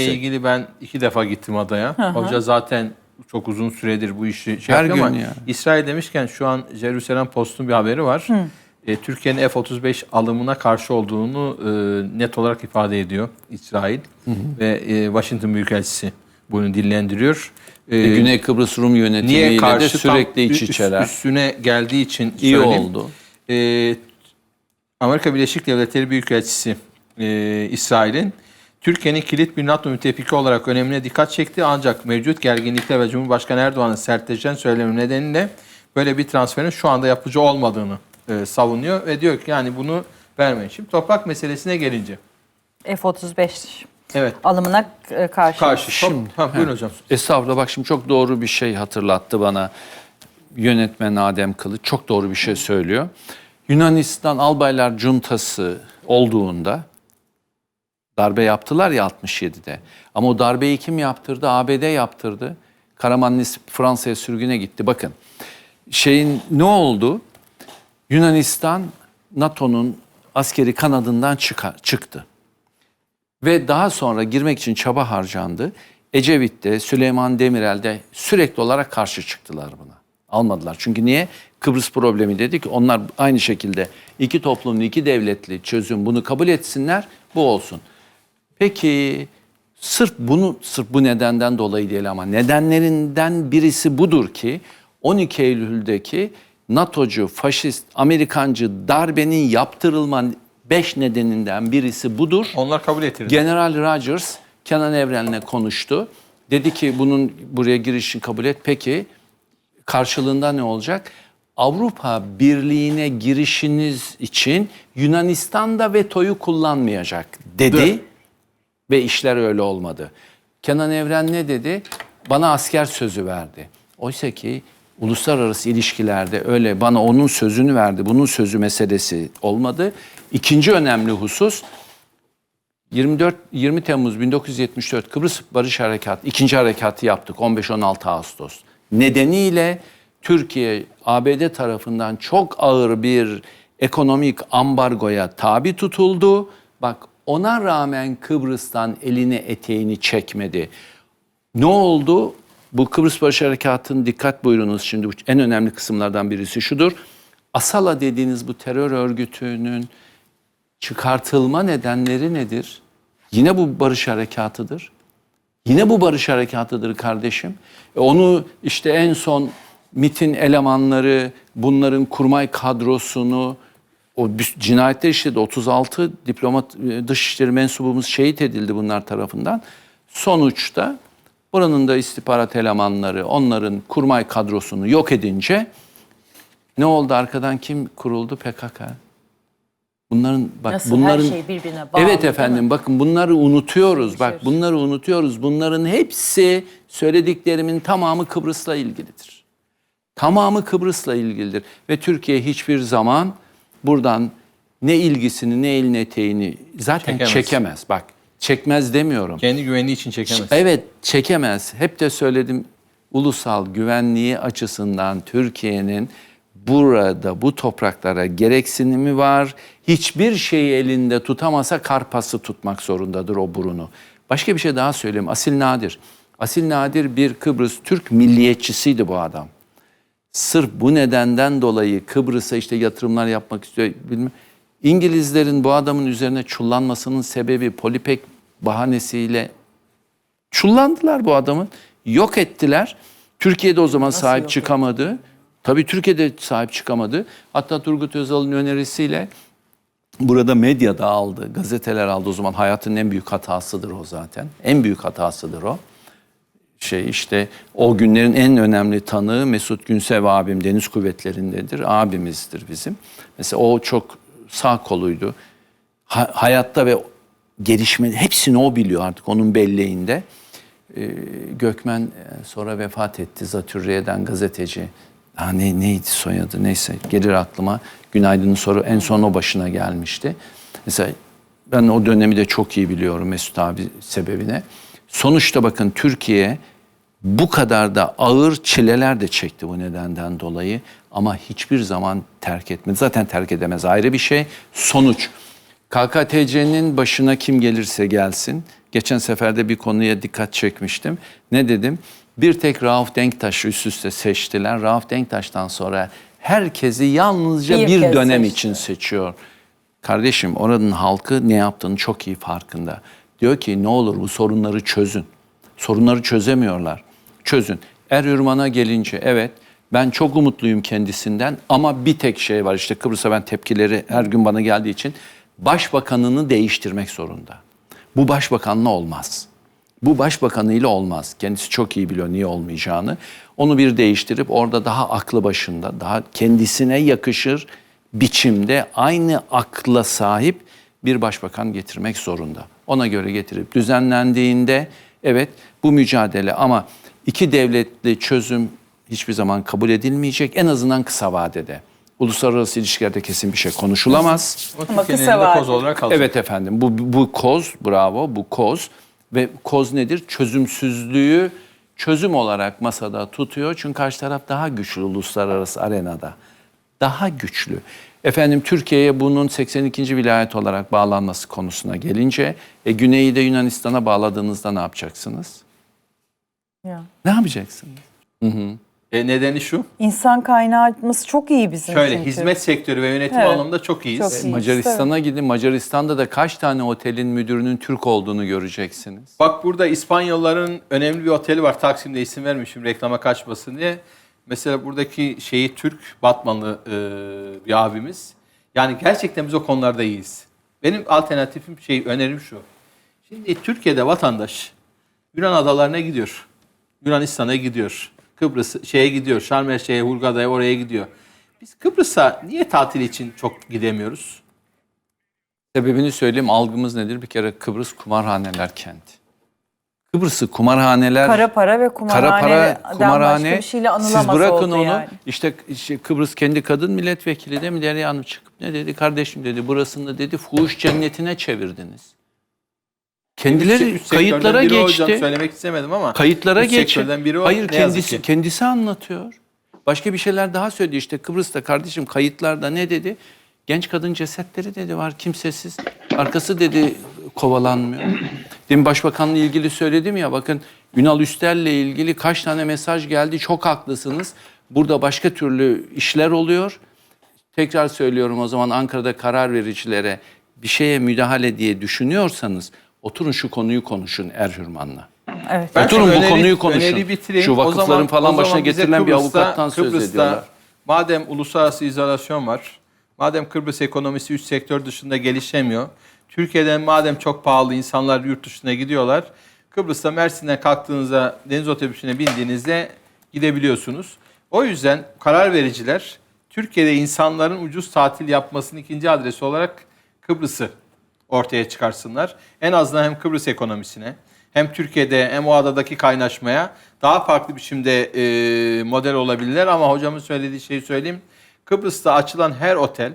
yüksek. ilgili ben iki defa gittim adaya. Hoca zaten çok uzun süredir bu işi şey Her yapıyor ama gün ya. İsrail demişken şu an Jerusalem Post'un bir haberi var. E, Türkiye'nin F-35 alımına karşı olduğunu e, net olarak ifade ediyor İsrail. Ve e, Washington Büyükelçisi bunu dillendiriyor. E, E, Güney Kıbrıs Rum yönetimiyle niye de karşı sürekli iç üst- içeler. üstüne geldiği için İyi söyleyeyim. oldu. Ee, Amerika Birleşik Devletleri Büyükelçisi e, İsrail'in Türkiye'nin kilit bir NATO müttefiki olarak önemine dikkat çekti ancak mevcut gerginlikler ve Cumhurbaşkanı Erdoğan'ın sertleşen söylemi nedeniyle böyle bir transferin şu anda yapıcı olmadığını e, savunuyor ve diyor ki yani bunu vermeyin. Şimdi toprak meselesine gelince. F-35 Evet. alımına e, karşı. Karşı. Şimdi- ha, buyurun hocam. Estağfurullah bak şimdi çok doğru bir şey hatırlattı bana yönetmen Adem Kılıç. Çok doğru bir şey söylüyor. Yunanistan albaylar cuntası olduğunda darbe yaptılar ya 67'de. Ama o darbeyi kim yaptırdı? ABD yaptırdı. Karamanlis Fransa'ya sürgüne gitti. Bakın şeyin ne oldu? Yunanistan NATO'nun askeri kanadından çıka- çıktı. Ve daha sonra girmek için çaba harcandı. Ecevit de Süleyman Demirel de sürekli olarak karşı çıktılar buna. Almadılar. Çünkü niye? Kıbrıs problemi dedik. Onlar aynı şekilde iki toplumlu, iki devletli çözüm bunu kabul etsinler. Bu olsun. Peki sırf bunu sırf bu nedenden dolayı değil ama nedenlerinden birisi budur ki 12 Eylül'deki NATO'cu, faşist, Amerikancı darbenin yaptırılma beş nedeninden birisi budur. Onlar kabul ettirdi. General Rogers Kenan Evren'le konuştu. Dedi ki bunun buraya girişini kabul et. Peki karşılığında ne olacak? Avrupa Birliği'ne girişiniz için Yunanistan da vetoyu kullanmayacak dedi. Dı. Ve işler öyle olmadı. Kenan Evren ne dedi? Bana asker sözü verdi. Oysa ki uluslararası ilişkilerde öyle bana onun sözünü verdi. Bunun sözü meselesi olmadı. İkinci önemli husus 24 20 Temmuz 1974 Kıbrıs Barış Harekatı ikinci harekatı yaptık 15-16 Ağustos. Nedeniyle Türkiye ABD tarafından çok ağır bir ekonomik ambargoya tabi tutuldu. Bak ona rağmen Kıbrıs'tan elini eteğini çekmedi. Ne oldu? Bu Kıbrıs Barış Harekatı'nın dikkat buyurunuz şimdi en önemli kısımlardan birisi şudur. Asala dediğiniz bu terör örgütünün çıkartılma nedenleri nedir? Yine bu barış harekatıdır. Yine bu barış harekatıdır kardeşim. E onu işte en son MIT'in elemanları, bunların kurmay kadrosunu, o cinayetler işledi. 36 diplomat, e, dışişleri mensubumuz şehit edildi bunlar tarafından. Sonuçta buranın da istihbarat elemanları onların kurmay kadrosunu yok edince ne oldu arkadan kim kuruldu? PKK. Bunların bak Nasıl bunların her şey birbirine bağlı. Evet efendim bakın bunları unutuyoruz. Bak Unutuyoruz. bunları unutuyoruz. Bunların hepsi söylediklerimin tamamı Kıbrıs'la ilgilidir. Tamamı Kıbrıs'la ilgilidir ve Türkiye hiçbir zaman buradan ne ilgisini ne elini eteğini zaten Çekemez. çekemez. Bak çekmez demiyorum. Kendi güvenliği için çekemez. Evet çekemez. Hep de söyledim ulusal güvenliği açısından Türkiye'nin burada bu topraklara gereksinimi var. Hiçbir şeyi elinde tutamasa karpası tutmak zorundadır o burunu. Başka bir şey daha söyleyeyim. Asil Nadir. Asil Nadir bir Kıbrıs Türk milliyetçisiydi bu adam. Sırf bu nedenden dolayı Kıbrıs'a işte yatırımlar yapmak istiyor. Bilmem. İngilizlerin bu adamın üzerine çullanmasının sebebi Polipek bahanesiyle çullandılar bu adamın. Yok ettiler. Türkiye'de o zaman sahip yok çıkamadı. Tabii Türkiye'de sahip çıkamadı. Hatta Turgut Özal'ın önerisiyle burada medya da aldı, gazeteler aldı o zaman. Hayatın en büyük hatasıdır o zaten. En büyük hatasıdır o. Şey işte o günlerin en önemli tanığı Mesut Günsev abim Deniz Kuvvetleri'ndedir. Abimizdir bizim. Mesela o çok sağ koluydu. Ha- hayatta ve gelişme hepsini o biliyor artık onun belleğinde. Ee, Gökmen e, sonra vefat etti. Zatürre'den gazeteci. Ha, ne, neydi soyadı neyse gelir aklıma. Günaydın'ın soru en son o başına gelmişti. Mesela ben o dönemi de çok iyi biliyorum Mesut abi sebebine. Sonuçta bakın Türkiye bu kadar da ağır çileler de çekti bu nedenden dolayı ama hiçbir zaman terk etmedi. Zaten terk edemez ayrı bir şey. Sonuç KKTC'nin başına kim gelirse gelsin. Geçen seferde bir konuya dikkat çekmiştim. Ne dedim? Bir tek Rauf Denktaş'ı üst üste seçtiler. Rauf Denktaş'tan sonra herkesi yalnızca Bir bir, dönem seçti. için seçiyor. Kardeşim oranın halkı ne yaptığını çok iyi farkında. Diyor ki ne olur bu sorunları çözün. Sorunları çözemiyorlar. Çözün. Er Ürman'a gelince evet ben çok umutluyum kendisinden ama bir tek şey var işte Kıbrıs'a ben tepkileri her gün bana geldiği için başbakanını değiştirmek zorunda. Bu başbakanla olmaz. Bu başbakanıyla olmaz. Kendisi çok iyi biliyor niye olmayacağını. Onu bir değiştirip orada daha aklı başında, daha kendisine yakışır biçimde aynı akla sahip bir başbakan getirmek zorunda. Ona göre getirip düzenlendiğinde evet bu mücadele ama iki devletli çözüm hiçbir zaman kabul edilmeyecek en azından kısa vadede. Uluslararası ilişkilerde kesin bir şey konuşulamaz. Ama kısa elinde koz vadeli. olarak kalacak. Evet efendim bu, bu koz bravo bu koz ve koz nedir? Çözümsüzlüğü çözüm olarak masada tutuyor. Çünkü karşı taraf daha güçlü uluslararası arenada. Daha güçlü. Efendim Türkiye'ye bunun 82. vilayet olarak bağlanması konusuna gelince e, Güney'i de Yunanistan'a bağladığınızda ne yapacaksınız? Ya. Ne yapacaksınız? E, nedeni şu. İnsan kaynağımız çok iyi bizim Şöyle çünkü. hizmet sektörü ve yönetim Evet. anlamında çok iyiyiz. Çok iyi. Macaristan'a gidin. Macaristan'da da kaç tane otelin müdürünün Türk olduğunu göreceksiniz. Bak burada İspanyolların önemli bir oteli var. Taksim'de isim vermişim reklama kaçmasın diye. Mesela buradaki şeyi Türk Batmanlı e, bir abimiz. Yani gerçekten biz o konularda iyiyiz. Benim alternatifim şey önerim şu. Şimdi Türkiye'de vatandaş Yunan adalarına gidiyor. Yunanistan'a gidiyor. Kıbrıs şeye gidiyor. Şarm El Şeyh'e, Hurgada'ya oraya gidiyor. Biz Kıbrıs'a niye tatil için çok gidemiyoruz? Sebebini söyleyeyim algımız nedir? Bir kere Kıbrıs kumarhaneler kenti. Kıbrıs'ı kumarhaneler Kara para ve kumarhane, kara para kumarhane başka bir şeyle anılamaz siz bırakın oldu onu yani. işte, işte Kıbrıs kendi kadın milletvekili de Müderri Hanım çıkıp ne dedi kardeşim dedi burasını dedi fuhuş cennetine çevirdiniz. Kendileri üç kayıtlara biri o hocam, geçti. söylemek istemedim ama. Kayıtlara üç geç. sektörden biri o. Hayır kendisi kendisi anlatıyor. Başka bir şeyler daha söyledi işte Kıbrıs'ta kardeşim kayıtlarda ne dedi? Genç kadın cesetleri dedi var kimsesiz. Arkası dedi kovalanmıyor. Demin başbakanla ilgili söyledim ya bakın Ünal Üstel'le ilgili kaç tane mesaj geldi çok haklısınız. Burada başka türlü işler oluyor. Tekrar söylüyorum o zaman Ankara'da karar vericilere bir şeye müdahale diye düşünüyorsanız oturun şu konuyu konuşun Erhürman'la. Evet. Ben Oturun şu bu konuyu konuşun. öneri bitireyim. Şu O vakıfların zaman- falan o başına zaman bize getirilen bir Kıbrıs'ta- avukattan söz Kıbrıs'ta ediyorlar. Madem uluslararası izolasyon var, madem Kıbrıs ekonomisi üç sektör dışında gelişemiyor, Türkiye'den madem çok pahalı insanlar yurt dışına gidiyorlar, Kıbrıs'ta Mersin'den kalktığınızda deniz otobüsüne bindiğinizde gidebiliyorsunuz. O yüzden karar vericiler Türkiye'de insanların ucuz tatil yapmasının ikinci adresi olarak Kıbrıs'ı ortaya çıkarsınlar. En azından hem Kıbrıs ekonomisine hem Türkiye'de hem o adadaki kaynaşmaya daha farklı biçimde e, model olabilirler. Ama hocamın söylediği şeyi söyleyeyim. Kıbrıs'ta açılan her otel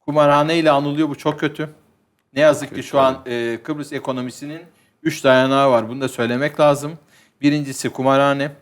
kumarhane ile anılıyor. Bu çok kötü. Ne yazık ki şu an e, Kıbrıs ekonomisinin üç dayanağı var. Bunu da söylemek lazım. Birincisi kumarhane,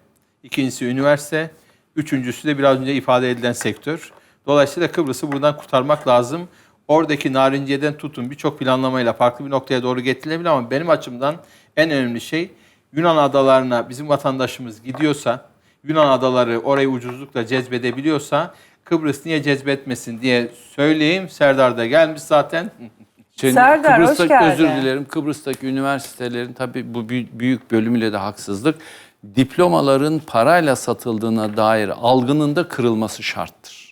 ikincisi üniversite, üçüncüsü de biraz önce ifade edilen sektör. Dolayısıyla Kıbrıs'ı buradan kurtarmak lazım. Oradaki narinciyeden tutun birçok planlamayla farklı bir noktaya doğru getirilebilir ama benim açımdan en önemli şey Yunan adalarına bizim vatandaşımız gidiyorsa, Yunan adaları orayı ucuzlukla cezbedebiliyorsa Kıbrıs niye cezbetmesin diye söyleyeyim. Serdar da gelmiş zaten. Şimdi Serdar, hoş Kıbrıs'taki geldin. özür dilerim. Kıbrıs'taki üniversitelerin tabii bu büyük bölümüyle de haksızlık. Diplomaların parayla satıldığına dair algının da kırılması şarttır.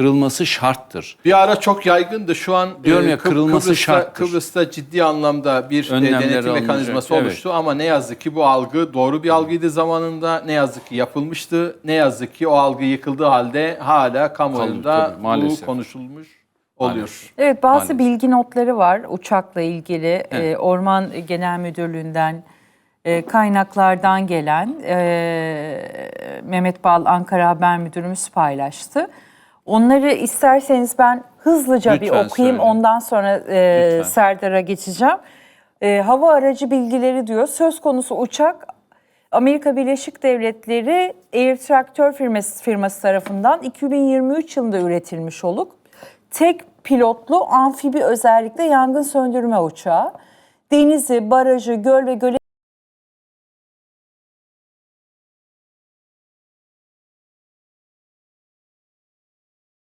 Kırılması şarttır. Bir ara çok yaygındı. Şu an Diyorum e, ya, kırılması Kıbrıs'ta, şarttır. Kıbrıs'ta ciddi anlamda bir e, Önlemler denetim alınacak, mekanizması evet. oluştu ama ne yazık ki bu algı doğru bir algıydı zamanında. Ne yazık ki yapılmıştı. Ne yazık ki o algı yıkıldığı halde hala kamuoyunda Tabii, tabii, maalesef. bu konuşulmuş oluyor. Maalesef. Evet bazı Maalesef. bilgi notları var uçakla ilgili e, Orman Genel Müdürlüğü'nden e, kaynaklardan gelen e, Mehmet Bal Ankara Haber Müdürümüz paylaştı. Onları isterseniz ben hızlıca bir Lütfen okuyayım söyle. ondan sonra e, Lütfen. Serdar'a geçeceğim. E, hava aracı bilgileri diyor söz konusu uçak Amerika Birleşik Devletleri Air Tractor firması, firması tarafından 2023 yılında üretilmiş olup tek pilotlu amfibi özellikle yangın söndürme uçağı. Denizi, barajı, göl ve gölet